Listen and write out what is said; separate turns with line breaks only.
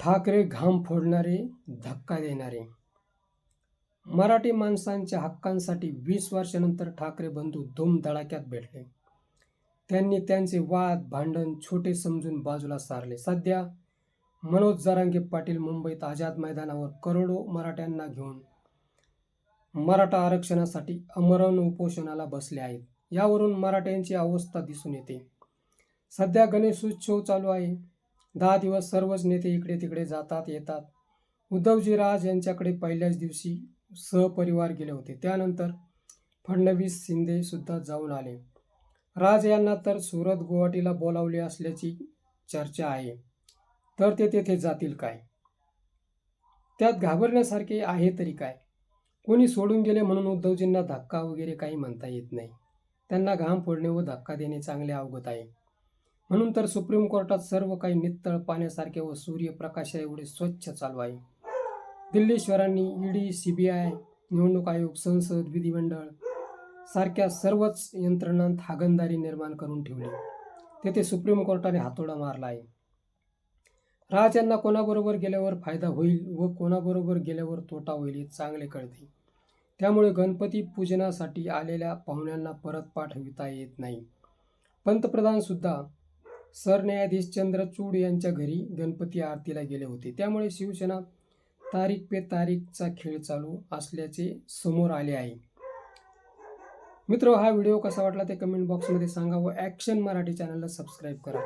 ठाकरे घाम फोडणारे धक्का देणारे. मराठी माणसांच्या हक्कांसाठी वीस वर्षानंतर ठाकरे बंधू धूमधडाक्यात भेटले. त्यांनी त्यांचे वाद भांडण छोटे समजून बाजूला सारले. सध्या मनोज जरांगे पाटील मुंबईत आझाद मैदानावर करोडो मराठ्यांना घेऊन मराठा आरक्षणासाठी अमरण उपोषणाला बसले आहेत. यावरून मराठ्यांची अवस्था दिसून येते. सध्या गणेशोत्सव चालू आहे. दहा दिवस सर्वच नेते इकडे तिकडे जातात येतात. उद्धवजी राज यांच्याकडे पहिल्याच दिवशी सहपरिवार गेले होते. त्यानंतर फडणवीस शिंदे सुद्धा जाऊन आले. राज यांना तर सुरत गुवाहाटीला बोलावले असल्याची चर्चा आहे. तर ते तेथे जातील काय? त्यात घाबरण्यासारखे आहे तरी काय? कोणी सोडून गेले म्हणून उद्धवजींना धक्का वगैरे काही म्हणता येत नाही. त्यांना घाम फोडणे व धक्का देणे चांगले अवगत आहे. म्हणून तर सुप्रीम कोर्टात सर्व काही नित्तळ पाण्यासारखे व सूर्यप्रकाशा एवढे स्वच्छ चालू आहे. दिल्लीश्वरांनी ईडी सीबीआय निवडणूक आयोग संसद विधिमंडळ सारख्या सर्वच यंत्रणांत हागंदारी निर्माण करून ठेवली. तेथे सुप्रीम कोर्टाने हातोडा मारला आहे. राज यांना कोणाबरोबर गेल्यावर फायदा होईल व कोणाबरोबर गेल्यावर तोटा होईल हे चांगले कळते. त्यामुळे गणपती पूजनासाठी आलेल्या पाहुण्यांना परत पाठविता येत नाही. पंतप्रधान सुद्धा सरन्यायाधीश चंद्रचूड यांच्या घरी गणपती आरतीला गेले होते. त्यामुळे शिवसेना तारीख पे तारीखचा खेळ चालू असल्याचे समोर आले आहे. मित्र हा व्हिडिओ कसा वाटला ते कमेंट बॉक्समध्ये सांगा व ॲक्शन मराठी चॅनलला सबस्क्राईब करा.